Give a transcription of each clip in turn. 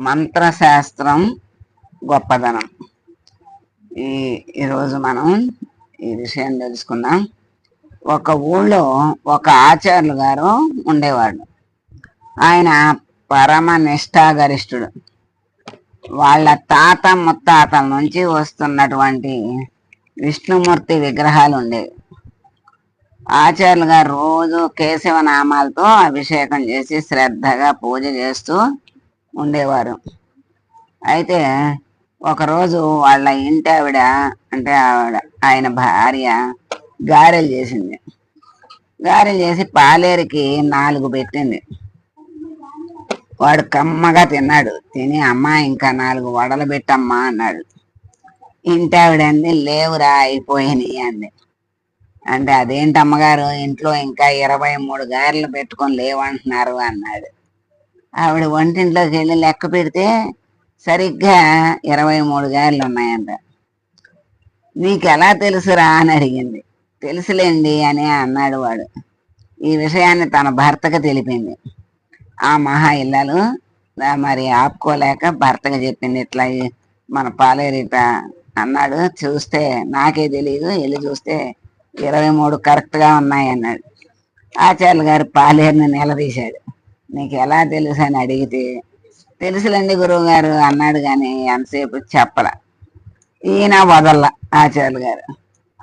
మంత్రశాస్త్రం గొప్పదనం. ఈ ఈరోజు మనం ఈ విషయం తెలుసుకుందాం. ఒక ఊళ్ళో ఒక ఆచార్యులు గారు ఉండేవాడు ఆయన పరమ నిష్ఠాగరిష్ఠుడు. వాళ్ళ తాత ముత్తాతల నుంచి వస్తున్నటువంటి విష్ణుమూర్తి విగ్రహాలు ఉండేవి. ఆచార్యులు గారు రోజు కేశవ నామాలతో అభిషేకం చేసి శ్రద్ధగా పూజ చేస్తూ ఉండేవారు. అయితే ఒకరోజు వాళ్ళ ఇంటి ఆవిడ అంటే ఆవిడ ఆయన భార్య గారెలు చేసింది. గారెలు చేసి పాలేరుకి నాలుగు పెట్టింది. వాడు కమ్మగా తిన్నాడు. తిని అమ్మ ఇంకా నాలుగు వడలు పెట్టమ్మా అన్నాడు. ఇంటి ఆవిడ అంది లేవురా అయిపోయినాయి అంది. అంటే అదేంటి అమ్మగారు ఇంట్లో ఇంకా ఇరవై మూడు గారెలు పెట్టుకొని లేవంటున్నారు అన్నాడు. ఆవిడ వంటింట్లోకి వెళ్ళి లెక్క పెడితే సరిగ్గా ఇరవై మూడు గారెలు ఉన్నాయంట. నీకు ఎలా తెలుసురా అని అడిగింది. తెలుసులేండి అని అన్నాడు వాడు. ఈ విషయాన్ని తన భర్తకు తెలిపింది. ఆ మహా ఇల్లాలు మరి ఆపుకోలేక భర్తకు చెప్పింది. ఇట్లా మన పాలేరిట అన్నాడు. చూస్తే నాకే తెలియదు వెళ్ళి చూస్తే ఇరవై మూడు కరెక్ట్గా ఉన్నాయి అన్నాడు. ఆచార్యులు గారు పాలేరుని నిలదీశాడు. నీకు ఎలా తెలుసు అని అడిగితే తెలుసులేండి గురువు గారు అన్నాడు కానీ ఎంతసేపు చెప్పల. ఈయన వదల్ల ఆచార్యులు గారు.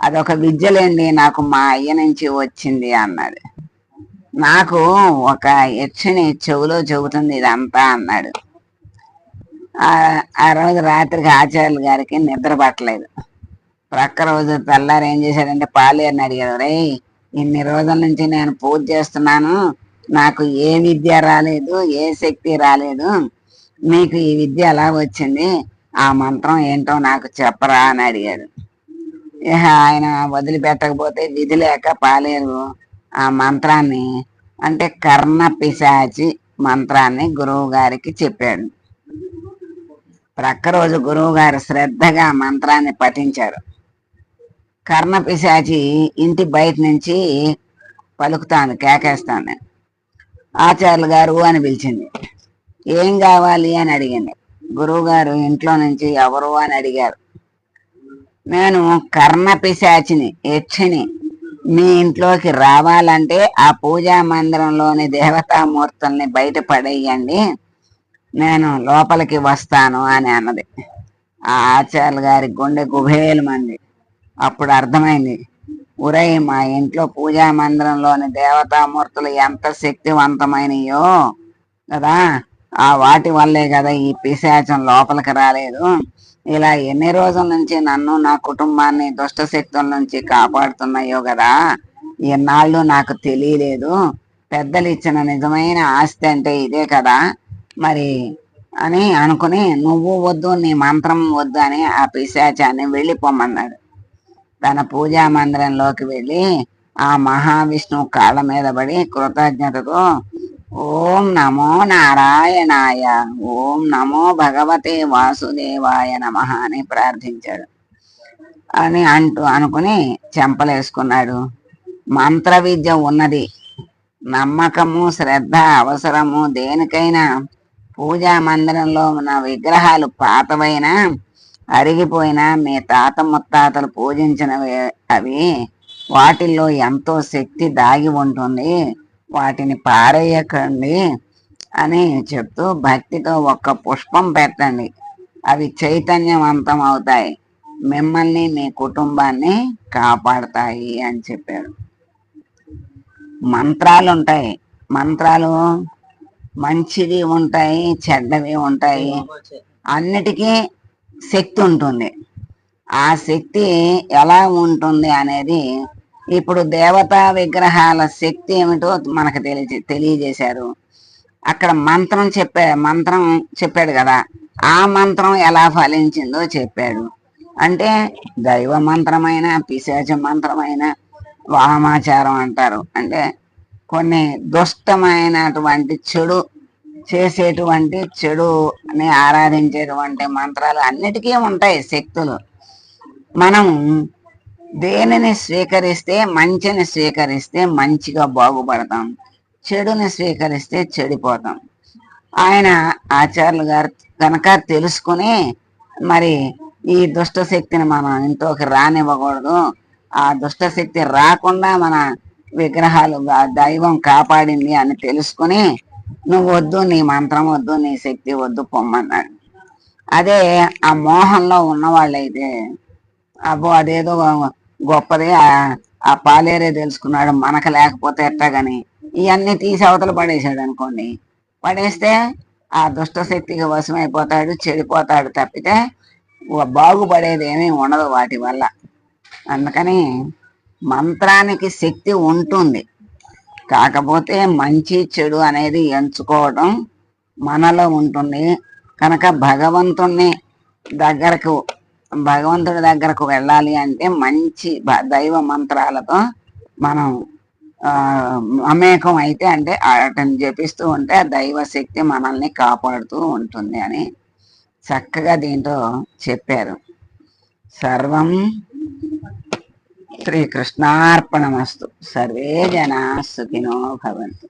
అదొక విద్యలేండి నాకు మా అయ్య నుంచి వచ్చింది అన్నాడు. నాకు ఒక యక్షిని చెవులో చెబుతుంది ఇదంతా అన్నాడు. ఆ- ఆ రోజు రాత్రికి ఆచార్యులు గారికి నిద్ర పట్టలేదు. ప్రక్క రోజు తెల్లారు ఏం చేశాడంటే పాలేరుని అడిగాడు రే ఇన్ని రోజుల నుంచి నేను పూజ చేస్తున్నాను నాకు ఏ విద్య రాలేదు ఏ శక్తి రాలేదు. మీకు ఈ విద్య ఎలా వచ్చింది? ఆ మంత్రం ఏంటో నాకు చెప్పరా అని అడిగాడు. ఆయన వదిలిపెట్టకపోతే విధి లేక పాలేరు. ఆ మంత్రాన్ని అంటే కర్ణ పిశాచి మంత్రాన్ని గురువు గారికి చెప్పాడు. ప్రక్క రోజు గురువు గారు శ్రద్ధగా మంత్రాన్ని పఠించారు. కర్ణ పిశాచి ఇంటి బయట నుంచి పలుకుతాను కేకేస్తాను ఆచార్యులు గారు అని పిలిచింది. ఏం కావాలి అని అడిగింది. గురువు గారు ఇంట్లో నుంచి ఎవరు అని అడిగారు. నేను కర్ణ పిశాచిని యక్షిని. మీ ఇంట్లోకి రావాలంటే ఆ పూజా మందిరంలోని దేవతామూర్తుల్ని బయట పడేయండి. నేను లోపలికి వస్తాను అని అన్నది. ఆ ఆచార్యులు గారి గుండె గుభేలు మంది అప్పుడు అర్థమైంది. ఉరై మా ఇంట్లో పూజా మందిరంలోని దేవతామూర్తులు ఎంత శక్తివంతమైనయో కదా? ఆ వాటి వల్లే కదా ఈ పిశాచం లోపలికి రాలేదు. ఇలా ఎన్ని రోజుల నుంచి నన్ను నా కుటుంబాన్ని దుష్ట శక్తుల నుంచి కాపాడుతున్నాయో కదా ఎన్నాళ్ళు నాకు తెలియలేదు. పెద్దలు ఇచ్చిన నిజమైన ఆస్తి అంటే ఇదే కదా. మరి అని అనుకుని నువ్వు వద్దు నీ మంత్రం వద్దు అని ఆ పిశాచాన్ని వెళ్ళిపోమన్నాడు. తన పూజా మందిరంలోకి వెళ్ళి ఆ మహావిష్ణు కాళ్ళ మీద పడి కృతజ్ఞతతో ఓం నమో నారాయణాయ ఓం నమో భగవతే వాసుదేవాయ నమ అని ప్రార్థించాడు. అని అంటూ అనుకుని చెంపలేసుకున్నాడు. మంత్ర విద్య ఉన్నది. నమ్మకము శ్రద్ధ అవసరము దేనికైనా పూజా మందిరంలో ఉన్న విగ్రహాలు పాతవైనా అరిగిపోయిన మీ తాత ముత్తాతలు పూజించినవి అవి వాటిల్లో ఎంతో శక్తి దాగి ఉంటుంది. వాటిని పారేయకండి అని చెప్తూ భక్తితో ఒక్క పుష్పం పెట్టండి. అవి చైతన్యవంతం అవుతాయి. మిమ్మల్ని మీ కుటుంబాన్ని కాపాడతాయి అని చెప్పాడు. మంత్రాలు ఉంటాయి. మంత్రాలు మంచివి ఉంటాయి చెడ్డవి ఉంటాయి. అన్నిటికీ శక్తి ఉంటుంది. ఆ శక్తి ఎలా ఉంటుంది అనేది ఇప్పుడు దేవతా విగ్రహాల శక్తి ఏమిటో మనకు తెలియ తెలియజేశారు. అక్కడ మంత్రం చెప్పా మంత్రం చెప్పాడు కదా. ఆ మంత్రం ఎలా ఫలించిందో చెప్పాడు. అంటే దైవ మంత్రమైన పిశాచ మంత్రమైన వామాచారం అంటారు. అంటే కొన్ని దుష్టమైనటువంటి చెడు చేసేటువంటి చెడుని ఆరాధించేటువంటి మంత్రాలు అన్నిటికీ ఉంటాయి శక్తులు. మనం దేనిని స్వీకరిస్తే మంచిని స్వీకరిస్తే మంచిగా బాగుపడతాం. చెడుని స్వీకరిస్తే చెడిపోతాం. ఆయన ఆచార్యులు గారు కనుక తెలుసుకుని మరి ఈ దుష్ట శక్తిని మనం ఇంట్లోకి రానివ్వకూడదు. ఆ దుష్ట శక్తి రాకుండా మన విగ్రహాలు దైవం కాపాడింది అని తెలుసుకుని నువ్వు వద్దు నీ మంత్రం వద్దు నీ శక్తి వద్దు పొమ్మన్నాడు. అదే ఆ మోహంలో ఉన్న వాళ్ళైతే అబ్బో అదేదో గొప్పది ఆ- పాలేరే తెలుసుకున్నాడు మనకు లేకపోతే ఎట్టగాని ఇవన్నీ తీసి అవతల పడేశాడు అనుకోండి. పడేస్తే ఆ దుష్ట శక్తికి వశమైపోతాడు చెడిపోతాడు తప్పితే బాగుపడేది ఏమీ ఉండదు వాటి వల్ల. అందుకని మంత్రానికి శక్తి ఉంటుంది. కాకపోతే మంచి చెడు అనేది ఎంచుకోవడం మనలో ఉంటుంది. కనుక భగవంతుణ్ణి దగ్గరకు భగవంతుడి దగ్గరకు వెళ్ళాలి అంటే మంచి భ- దైవ మంత్రాలతో మనం అమేకం అయితే అంటే వాటిని జపిస్తూ ఉంటే ఆ దైవ శక్తి మనల్ని కాపాడుతూ ఉంటుంది అని చక్కగా దీంతో చెప్పారు. సర్వం ശ്രീകൃഷ്ണാർപ്പണമസ്തു. സർവേ ജനാ സുഖിനോ ഭവന്തു.